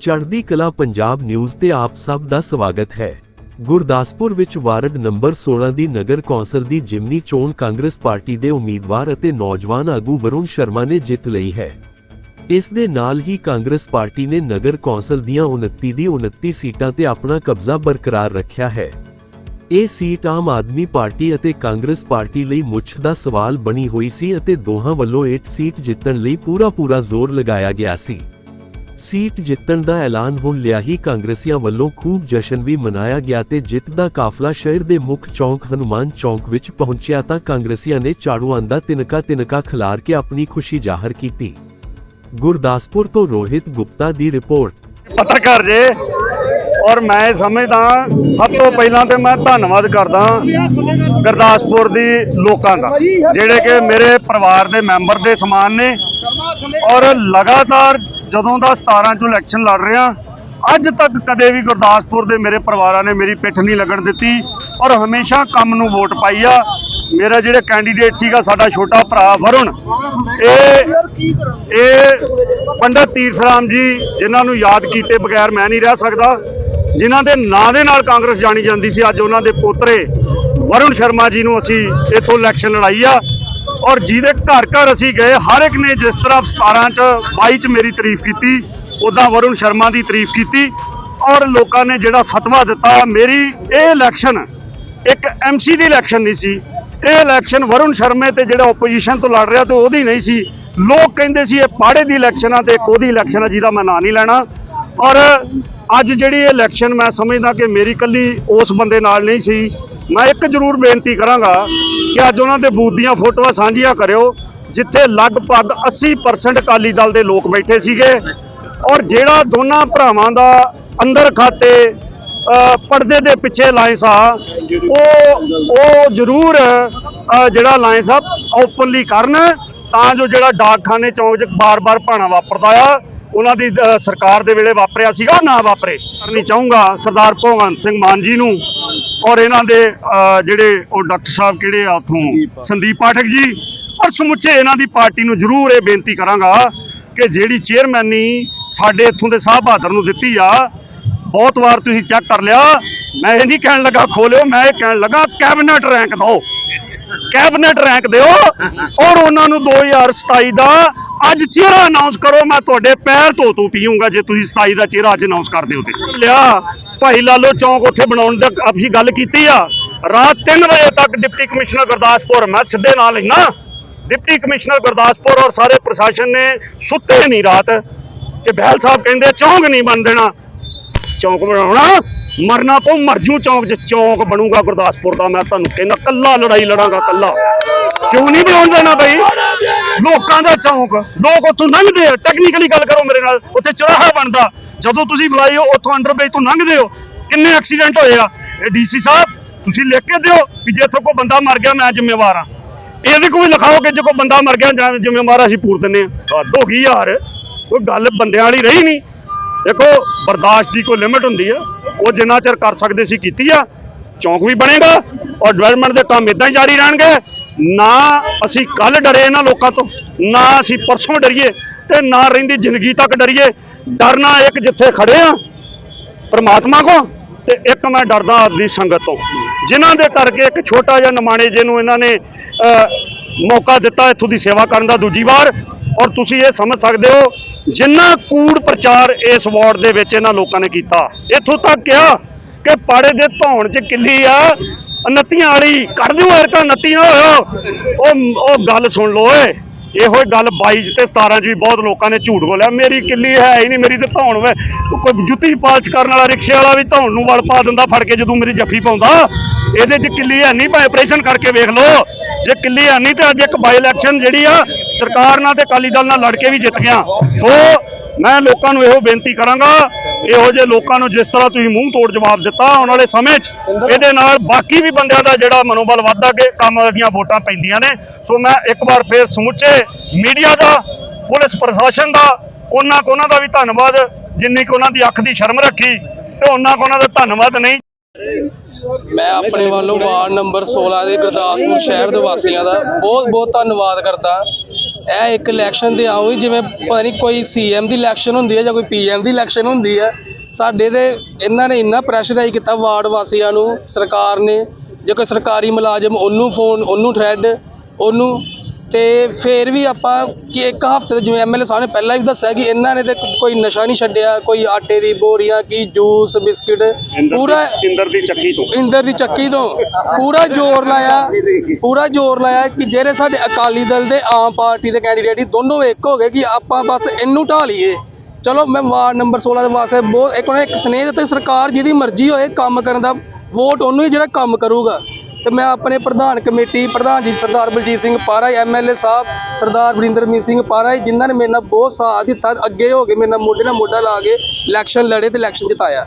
ਚੜ੍ਹਦੀ ਕਲਾ ਪੰਜਾਬ ਨਿਊਜ਼ ਤੇ ਆਪ ਸਭ ਦਾ ਸਵਾਗਤ ਹੈ। ਗੁਰਦਾਸਪੁਰ ਵਿੱਚ ਵਾਰਡ ਨੰਬਰ 16 ਦੀ ਨਗਰ ਕੌਂਸਲ ਦੀ ਜਿਮਨੀ ਚੋਣ ਕਾਂਗਰਸ ਪਾਰਟੀ ਦੇ ਉਮੀਦਵਾਰ ਅਤੇ ਨੌਜਵਾਨ ਆਗੂ ਵਰੁਣ ਸ਼ਰਮਾ ਨੇ ਜਿੱਤ ਲਈ ਹੈ। ਇਸ ਦੇ ਨਾਲ ਹੀ ਕਾਂਗਰਸ ਪਾਰਟੀ ਨੇ ਨਗਰ ਕੌਂਸਲ ਦੀਆਂ 29 ਦੀ 29 ਸੀਟਾਂ ਤੇ ਆਪਣਾ ਕਬਜ਼ਾ ਬਰਕਰਾਰ ਰੱਖਿਆ ਹੈ। ਇਹ ਸੀਟ ਆਮ ਆਦਮੀ ਪਾਰਟੀ ਅਤੇ ਕਾਂਗਰਸ ਪਾਰਟੀ ਲਈ ਮੁੱਛ ਦਾ ਸਵਾਲ ਬਣੀ ਹੋਈ ਸੀ ਅਤੇ ਦੋਹਾਂ ਵੱਲੋਂ ਇਹ ਸੀਟ ਜਿੱਤਣ ਲਈ ਪੂਰਾ ਪੂਰਾ ਜ਼ੋਰ ਲਗਾਇਆ ਗਿਆ ਸੀ। ਸੀਟ ਜਿੱਤਣ ਦਾ ਐਲਾਨ ਹੁਣ ਲਿਆ ਹੀ ਕਾਂਗਰਸੀਆਂ ਵੱਲੋਂ ਖੂਬ ਜਸ਼ਨ ਵੀ ਮਨਾਇਆ ਗਿਆ ਤੇ ਜਿੱਤ ਦਾ ਕਾਫਲਾ ਸ਼ਹਿਰ ਦੇ ਮੁੱਖ ਚੌਂਕ ਹਨੂਮਾਨ ਚੌਂਕ ਵਿੱਚ ਪਹੁੰਚਿਆ ਤਾਂ ਕਾਂਗਰਸੀਆਂ ਨੇ ਝਾੜੂਆਂ ਦਾ ਤਿਨਕਾ ਤਿਨਕਾ ਖਿਲਾਰ ਕੇ ਆਪਣੀ ਖੁਸ਼ੀ ਜ਼ਾਹਰ ਕੀਤੀ। ਗੁਰਦਾਸਪੁਰ ਤੋਂ ਰੋਹਿਤ ਗੁਪਤਾ ਦੀ ਰਿਪੋਰਟ। ਪੱਤਰਕਾਰ ਜੇ, ਔਰ ਮੈਂ ਸਮਝਦਾ ਸਭ ਤੋਂ ਪਹਿਲਾਂ ਤੇ ਮੈਂ ਧੰਨਵਾਦ ਕਰਦਾ ਗੁਰਦਾਸਪੁਰ ਦੀ ਲੋਕਾਂ ਦਾ, ਜਿਹੜੇ ਕਿ ਮੇਰੇ ਪਰਿਵਾਰ ਦੇ ਮੈਂਬਰ ਦੇ ਸਮਾਨ ਨੇ ਔਰ ਲਗਾਤਾਰ ਜਦੋਂ ਦਾ 17 ਚੋਂ ਇਲੈਕਸ਼ਨ ਲੜ ਰਿਹਾ ਅੱਜ ਤੱਕ ਕਦੇ ਵੀ ਗੁਰਦਾਸਪੁਰ ਦੇ ਮੇਰੇ ਪਰਿਵਾਰਾਂ ਨੇ ਮੇਰੀ ਪਿੱਠ ਨਹੀਂ ਲੱਗਣ ਦਿੱਤੀ ਔਰ ਹਮੇਸ਼ਾ ਕੰਮ ਨੂੰ ਵੋਟ ਪਾਈ ਆ। ਮੇਰਾ ਜਿਹੜਾ ਕੈਂਡੀਡੇਟ ਸੀਗਾ, ਸਾਡਾ ਛੋਟਾ ਭਰਾ ਵਰੁਣ, ਇਹ ਇਹ ਪੰਡਤ ਤੀਰਥ ਰਾਮ ਜੀ, ਜਿਨ੍ਹਾਂ ਨੂੰ ਯਾਦ ਕੀਤੇ ਬਗੈਰ ਮੈਂ ਨਹੀਂ ਰਹਿ ਸਕਦਾ, ਜਿਨ੍ਹਾਂ ਦੇ ਨਾਂ ਦੇ ਨਾਲ ਕਾਂਗਰਸ ਜਾਣੀ ਜਾਂਦੀ ਸੀ, ਅੱਜ ਉਹਨਾਂ ਦੇ ਪੋਤਰੇ ਵਰੁਣ ਸ਼ਰਮਾ ਜੀ ਨੂੰ ਅਸੀਂ ਇੱਥੋਂ ਇਲੈਕਸ਼ਨ ਲੜਾਈ ਆ। ਔਰ ਜਿਹਦੇ ਘਰ ਘਰ ਅਸੀਂ ਗਏ, ਹਰ ਇੱਕ ਨੇ ਜਿਸ ਤਰ੍ਹਾਂ 17 ਚ 22 ਚ ਮੇਰੀ ਤਾਰੀਫ ਕੀਤੀ ਉਦਾਂ ਵਰੁਣ ਸ਼ਰਮਾ ਦੀ ਤਾਰੀਫ ਕੀਤੀ ਔਰ ਲੋਕਾਂ ਨੇ ਜਿਹੜਾ ਫਤਵਾ ਦਿੱਤਾ, ਮੇਰੀ ਇਹ ਇਲੈਕਸ਼ਨ ਇੱਕ ਐਮਸੀ ਦੀ ਇਲੈਕਸ਼ਨ ਨਹੀਂ ਸੀ। ਇਹ ਇਲੈਕਸ਼ਨ ਵਰੁਣ ਸ਼ਰਮੇ ਤੇ ਜਿਹੜਾ ਆਪੋਜੀਸ਼ਨ ਤੋਂ ਲੜ ਰਿਹਾ ਤੇ ਉਹਦੀ ਨਹੀਂ ਸੀ। ਲੋਕ ਕਹਿੰਦੇ ਸੀ ਇਹ ਪਾੜੇ ਦੀ ਇਲੈਕਸ਼ਨ ਆ ਤੇ ਇੱਕ ਉਹਦੀ ਇਲੈਕਸ਼ਨ ਆ ਜਿਹਦਾ ਮੈਂ ਨਾਂ ਨਹੀਂ ਲੈਣਾ। ਔਰ ਅੱਜ ਜਿਹੜੀ ਇਹ ਇਲੈਕਸ਼ਨ ਮੈਂ ਸਮਝਦਾ ਕਿ ਮੇਰੀ ਕੱਲੀ ਉਸ ਬੰਦੇ ਨਾਲ ਨਹੀਂ ਸੀ। ਮੈਂ ਇੱਕ ਜ਼ਰੂਰ ਬੇਨਤੀ ਕਰਾਂਗਾ ਕਿ ਅੱਜ ਉਹਨਾਂ ਦੇ ਬੂਥ ਦੀਆਂ ਫੋਟੋਆਂ ਸਾਂਝੀਆਂ ਕਰਿਓ ਜਿੱਥੇ ਲਗਭਗ 80% ਅਕਾਲੀ ਦਲ ਦੇ ਲੋਕ ਬੈਠੇ ਸੀਗੇ ਔਰ ਜਿਹੜਾ ਦੋਨਾਂ ਭਰਾਵਾਂ ਦਾ ਅੰਦਰ ਖਾਤੇ ਅ, ਪਰਦੇ ਦੇ ਪਿੱਛੇ ਲਾਇੰਸ ਆ ਉਹ ਉਹ ਜ਼ਰੂਰ ਜਿਹੜਾ ਲਾਇੰਸ ਆ ਓਪਨਲੀ ਕਰਨ ਤਾਂ ਜੋ ਜਿਹੜਾ ਡਾਕਖਾਨੇ ਚੌਂਕ 'ਚ ਬਾਰ-ਬਾਰ ਭਾਣਾ ਵਾਪਰਦਾ ਆ ਉਹਨਾਂ ਦੀ ਸਰਕਾਰ ਦੇ ਵੇਲੇ ਵਾਪਰਿਆ ਸੀਗਾ ਨਾ ਵਾਪਰੇ। ਕਰਨੀ ਚਾਹੂੰਗਾ ਸਰਦਾਰ ਭਗਵੰਤ ਸਿੰਘ ਮਾਨ ਜੀ ਨੂੰ। ਔਰ ਇਹਨਾਂ ਦੇ ਜਿਹੜੇ ਉਹ ਡਾਕਟਰ ਸਾਹਿਬ ਕਿਹੜੇ ਆ ਉਥੋਂ? ਸੰਦੀਪ ਪਾਠਕ ਜੀ। ਔਰ ਸਮੁੱਚੇ ਇਹਨਾਂ ਦੀ ਪਾਰਟੀ ਨੂੰ ਜ਼ਰੂਰ ਇਹ ਬੇਨਤੀ ਕਰਾਂਗਾ ਕਿ ਜਿਹੜੀ ਚੇਅਰਮੈਨੀ ਸਾਡੇ ਇੱਥੋਂ ਦੇ ਸਾਹਿਬ ਬਹਾਦਰ ਨੂੰ ਦਿੱਤੀ ਆ ਬਹੁਤ ਵਾਰ ਤੁਸੀਂ ਚੈੱਕ ਕਰ ਲਿਆ। ਮੈਂ ਇਹ ਨਹੀਂ ਕਹਿਣ ਲੱਗਾ ਖੋਲਿਓ ਮੈਂ ਇਹ ਕਹਿਣ ਲੱਗਾ ਕੈਬਨਿਟ ਰੈਂਕ ਦਿਓ। ਕੈਬਨਿਟ ਰੈਂਕ ਦਿਓ। ਔਰ ਉਹਨਾਂ ਨੂੰ 2027 ਦਾ ਅੱਜ ਚਿਹਰਾ ਅਨਾਉਂਸ ਕਰੋ, ਮੈਂ ਤੁਹਾਡੇ ਪੈਰ ਧੋ ਧੋ ਪੀਊਂਗਾ ਜੇ ਤੁਸੀਂ 27 ਦਾ ਚਿਹਰਾ ਅੱਜ ਅਨਾਉਂਸ ਕਰ ਦਿਓ ਤੇ। ਲਿਆ, ਭਾਈ ਲਾਲੋ ਚੌਂਕ ਉੱਥੇ ਬਣਾਉਣ ਦਾ ਅਸੀਂ ਗੱਲ ਕੀਤੀ ਆ। ਰਾਤ 3 ਵਜੇ ਤੱਕ ਡਿਪਟੀ ਕਮਿਸ਼ਨਰ ਗੁਰਦਾਸਪੁਰ, ਮੈਂ ਸਿੱਧੇ ਨਾਲ ਲੈਣਾ ਡਿਪਟੀ ਕਮਿਸ਼ਨਰ ਗੁਰਦਾਸਪੁਰ ਔਰ ਸਾਰੇ ਪ੍ਰਸ਼ਾਸਨ ਨੇ ਸੁੱਤੇ ਨਹੀਂ ਰਾਤ। ਕਿ ਬਹਿਲ ਸਾਹਿਬ ਕਹਿੰਦੇ ਚੌਂਕ ਨਹੀਂ ਬਣ ਦੇਣਾ। ਚੌਂਕ ਬਣਾਉਣਾ। ਮਰਨਾ ਤੋਂ ਮਰਜੂ ਚੌਂਕ 'ਚ ਚੌਂਕ ਬਣੂਗਾ ਗੁਰਦਾਸਪੁਰ ਦਾ, ਮੈਂ ਤੁਹਾਨੂੰ ਕਹਿੰਦਾ ਕੱਲਾ ਲੜਾਈ ਲੜਾਂਗਾ ਕੱਲਾ ਕਿਉਂ ਨਹੀਂ ਬਣਾਉਣ ਦੇਣਾ ਬਈ? ਲੋਕਾਂ ਦਾ ਚੌਂਕ, ਲੋਕ ਉੱਥੋਂ ਲੰਘਦੇ ਆ। ਟੈਕਨੀਕਲੀ ਗੱਲ ਕਰੋ ਮੇਰੇ ਨਾਲ, ਉੱਥੇ ਚੌਰਾਹਾ ਬਣਦਾ। ਜਦੋਂ ਤੁਸੀਂ ਬੁਲਾਈ ਹੋ, ਉੱਥੋਂ ਅੰਡਰਬ੍ਰਿਜ ਤੋਂ ਲੰਘਦੇ ਹੋ। ਕਿੰਨੇ ਐਕਸੀਡੈਂਟ ਹੋਏ ਆ? ਇਹ ਡੀਸੀ ਸਾਹਿਬ, ਤੁਸੀਂ ਲਿਖ ਕੇ ਦਿਓ ਵੀ ਜੇ ਇੱਥੋਂ ਕੋਈ ਬੰਦਾ ਮਰ ਗਿਆ, ਮੈਂ ਜ਼ਿੰਮੇਵਾਰ ਆ। ਇਹਦੇ ਕੋਈ ਲਿਖਾਓ ਕਿ ਜੇ ਕੋਈ ਬੰਦਾ ਮਰ ਗਿਆ, ਜਾਂ ਜ਼ਿੰਮੇਵਾਰ ਅਸੀਂ ਪੂਰ ਦਿੰਨੇ ਆ ਹੱਦ ਹੋ ਗਈ ਯਾਰ, ਕੋਈ ਗੱਲ ਬੰਦਿਆਂ ਵਾਲੀ ਰਹੀ ਨਹੀਂ। ਦੇਖੋ, ਬਰਦਾਸ਼ਤ ਦੀ ਕੋਈ ਲਿਮਿਟ ਹੁੰਦੀ ਆ। ਉਹ ਜਿੰਨਾ ਚਿਰ ਕਰ ਸਕਦੇ ਸੀ ਕੀਤੀ ਆ, ਚੌਂਕ ਵੀ ਬਣੇਗਾ ਔਰ ਡਿਵੈਲਪਮੈਂਟ ਦੇ ਕੰਮ ਇਦਾਂ ਹੀ ਜਾਰੀ ਰਹਿਣਗੇ। ਨਾ ਅਸੀਂ ਕੱਲ ਡਰੇ ਇਹਨਾਂ ਲੋਕਾਂ ਤੋਂ, ਨਾ ਅਸੀਂ ਪਰਸੋਂ ਡਰੀਏ ਤੇ ਨਾ ਰਹਿੰਦੀ ਜ਼ਿੰਦਗੀ ਤੱਕ ਡਰੀਏ। ਡਰਨਾ ਇੱਕ ਜਿੱਥੇ ਖੜੇ ਆ, ਪਰਮਾਤਮਾ ਕੋ ਤੇ ਇੱਕ ਮੈਂ ਡਰਦਾ ਆਪਦੀ ਸੰਗਤ ਤੋਂ। ਜਿਨ੍ਹਾਂ ਦੇ ਕਰਕੇ ਇੱਕ ਛੋਟਾ ਜਿਹਾ ਨਮਾਣੇ ਜਿਹਨੂੰ ਇਹਨਾਂ ਨੇ ਮੌਕਾ ਦਿੱਤਾ ਇੱਥੋਂ ਦੀ ਸੇਵਾ ਕਰਨ ਦਾ ਦੂਜੀ ਵਾਰ, ਔਰ ਤੁਸੀਂ ਇਹ ਸਮਝ ਸਕਦੇ ਹੋ ਜਿੰਨਾ ਕੂੜ ਪ੍ਰਚਾਰ ਇਸ ਵਾਰਡ ਦੇ ਵਿੱਚ ਇਹਨਾਂ ਲੋਕਾਂ ਨੇ ਕੀਤਾ, ਇੱਥੋਂ ਤੱਕ ਕਿਹਾ ਕਿ ਪਾੜੇ ਦੇ ਧੌਣ 'ਚ ਕਿੱਲੀ ਆ, ਨੱਤੀਆਂ ਵਾਲੀ ਕਰ ਦਿਓ ਐਰਕਾ ਨੱਤੀ ਨਾ ਹੋਇਓ ਉਹ ਉਹ ਗੱਲ ਸੁਣ ਲਓ ਏ ਇਹੋ ਹੀ ਗੱਲ 22 'ਚ ਤੇ 17 ਚ ਵੀ ਬਹੁਤ ਲੋਕਾਂ ਨੇ ਝੂਠ ਬੋਲਿਆ, ਮੇਰੀ ਕਿੱਲੀ ਹੈ ਹੀ ਨਹੀਂ, ਮੇਰੀ ਤੇ ਧੌਣ ਵੇ। ਕੋਈ ਜੁੱਤੀ ਪਾਲਚ ਕਰਨ ਵਾਲਾ, ਰਿਕਸ਼ੇ ਵਾਲਾ ਵੀ ਧੌਣ ਨੂੰ ਵਲ ਪਾ ਦਿੰਦਾ, ਫੜ ਕੇ ਜਦੋਂ ਮੇਰੀ ਜੱਫੀ ਪਾਉਂਦਾ। ਇਹਦੇ 'ਚ ਕਿੱਲੀ ਹੈ ਨਹੀਂ, ਭਾਵੇਂ ਆਪਰੇਸ਼ਨ ਕਰਕੇ ਵੇਖ ਲਓ। ਜੇ ਕਿੱਲੀ ਹੈ ਨਹੀਂ ਤੇ ਅੱਜ ਇੱਕ ਬਾਈ ਇਲੈਕਸ਼ਨ ਜਿਹੜੀ ਆ ਸਰਕਾਰ ਨਾਲ ਤੇ ਅਕਾਲੀ ਦਲ ਨਾਲ ਲੜ ਕੇ ਵੀ ਜਿੱਤ ਗਿਆ। ਸੋ ਮੈਂ ਲੋਕਾਂ ਨੂੰ ਇਹੋ ਬੇਨਤੀ ਕਰਾਂਗਾ, ਇਹੋ ਜਿਹੇ ਲੋਕਾਂ ਨੂੰ ਜਿਸ ਤਰ੍ਹਾਂ ਤੁਸੀਂ ਮੂੰਹ ਤੋੜ ਜਵਾਬ ਦਿੱਤਾ ਆਉਣ ਵਾਲੇ ਸਮੇਂ 'ਚ, ਇਹਦੇ ਨਾਲ ਬਾਕੀ ਵੀ ਬੰਦਿਆਂ ਦਾ ਜਿਹੜਾ ਮਨੋਬਲ ਵੱਧਦਾ ਕਿ ਕੰਮ ਦੀਆਂ ਵੋਟਾਂ ਪੈਂਦੀਆਂ ਨੇ। ਸੋ ਮੈਂ ਇੱਕ ਵਾਰ ਫੇਰ ਸਮੁੱਚੇ ਮੀਡੀਆ ਦਾ, ਪੁਲਿਸ ਪ੍ਰਸ਼ਾਸਨ ਦਾ, ਉਹਨਾਂ ਕੋ ਉਹਨਾਂ ਦਾ ਵੀ ਧੰਨਵਾਦ, ਜਿੰਨੀ ਕੁ ਉਹਨਾਂ ਦੀ ਅੱਖ ਦੀ ਸ਼ਰਮ ਰੱਖੀ ਤੇ ਉਹਨਾਂ ਕੋ ਉਹਨਾਂ ਦਾ ਧੰਨਵਾਦ ਨਹੀਂ। ਮੈਂ ਆਪਣੇ ਵੱਲੋਂ ਵਾਰਡ ਨੰਬਰ 16 ਦੇ ਗੁਰਦਾਸਪੁਰ ਸ਼ਹਿਰ ਦੇ ਵਾਸੀਆਂ ਦਾ ਬਹੁਤ ਬਹੁਤ ਧੰਨਵਾਦ ਕਰਦਾ। ਇਹ ਇੱਕ ਇਲੈਕਸ਼ਨ ਦੇ ਆਉਂ ਜਿਵੇਂ ਪਤਾ ਨਹੀਂ ਕੋਈ ਸੀਐਮ ਦੀ ਇਲੈਕਸ਼ਨ ਹੁੰਦੀ ਹੈ ਜਾਂ ਕੋਈ ਪੀਐਮ ਦੀ ਇਲੈਕਸ਼ਨ ਹੁੰਦੀ ਹੈ, ਸਾਡੇ ਤੇ ਇਹਨਾਂ ਨੇ ਇੰਨਾ ਪ੍ਰੈਸ਼ਰਾਈਜ਼ ਕੀਤਾ ਵਾਰਡ ਵਾਸੀਆਂ ਨੂੰ, ਸਰਕਾਰ ਨੇ, ਜੇ ਕੋਈ ਸਰਕਾਰੀ ਮੁਲਾਜ਼ਮ ਉਹਨੂੰ ਫੋਨ ਉਹਨੂੰ ਥ੍ਰੈਡ ਉਹਨੂੰ ਤੇ ਫੇਰ ਵੀ ਆਪਾਂ ਕਿ ਇੱਕ ਹਫ਼ਤੇ ਜਿਵੇਂ ਐਮਐਲਏ ਸਾਹਿਬ ਨੇ ਪਹਿਲਾਂ ਵੀ ਦੱਸਿਆ ਕਿ ਇਹਨਾਂ ਨੇ ਤੇ ਕੋਈ ਨਸ਼ਾ ਨਹੀਂ ਛੱਡਿਆ ਕੋਈ ਆਟੇ ਦੀ ਬੋਰੀਆਂ ਕੀ ਜੂਸ ਬਿਸਕਿਟ ਪੂਰਾ ਇੰਦਰ ਦੀ ਚੱਕੀ ਤੋਂ। ਇੰਦਰ ਦੀ ਚੱਕੀ ਤੋਂ ਪੂਰਾ ਜ਼ੋਰ ਲਾਇਆ ਪੂਰਾ ਜ਼ੋਰ ਲਾਇਆ ਕਿ ਜਿਹੜੇ ਸਾਡੇ ਅਕਾਲੀ ਦਲ ਦੇ ਆਮ ਪਾਰਟੀ ਦੇ ਕੈਂਡੀਡੇਟ ਹੀ ਦੋਨੋਂ ਇੱਕ ਹੋ ਗਏ ਕਿ ਆਪਾਂ ਬਸ ਇਹਨੂੰ ਢਾ ਲਈਏ। ਚਲੋ ਮੈਂ ਵਾਰਡ ਨੰਬਰ 16 ਦੇ ਵਾਸਤੇ ਬਹੁਤ ਇੱਕ ਉਹਨੇ ਇੱਕ ਸਨੇਹ ਦਿੱਤਾ ਸਰਕਾਰ ਜਿਹਦੀ ਮਰਜ਼ੀ ਹੋਏ ਕੰਮ ਕਰਨ ਦਾ ਵੋਟ ਉਹਨੂੰ ਹੀ ਜਿਹੜਾ ਕੰਮ ਕਰੂਗਾ। ਤੇ ਮੈਂ ਆਪਣੇ ਪ੍ਰਧਾਨ ਕਮੇਟੀ ਪ੍ਰਧਾਨ ਜੀ ਸਰਦਾਰ ਬਲਜੀਤ ਸਿੰਘ ਪਾਰਾ ਐਮਐਲਏ ਸਾਹਿਬ ਸਰਦਾਰ ਵਰਿੰਦਰਮੀਤ ਸਿੰਘ ਪਾਰਾ ਜੀ, ਜਿਨ੍ਹਾਂ ਨੇ ਮੇਰੇ ਨਾਲ ਬਹੁਤ ਸਾਥ ਦਿੱਤਾ ਅੱਗੇ ਹੋ ਕੇ ਮੇਰੇ ਨਾਲ ਮੋਢੇ ਨਾਲ ਮੋਢਾ ਲਾ ਕੇ ਇਲੈਕਸ਼ਨ ਲੜੇ ਤੇ ਇਲੈਕਸ਼ਨ ਜਿਤਾਇਆ।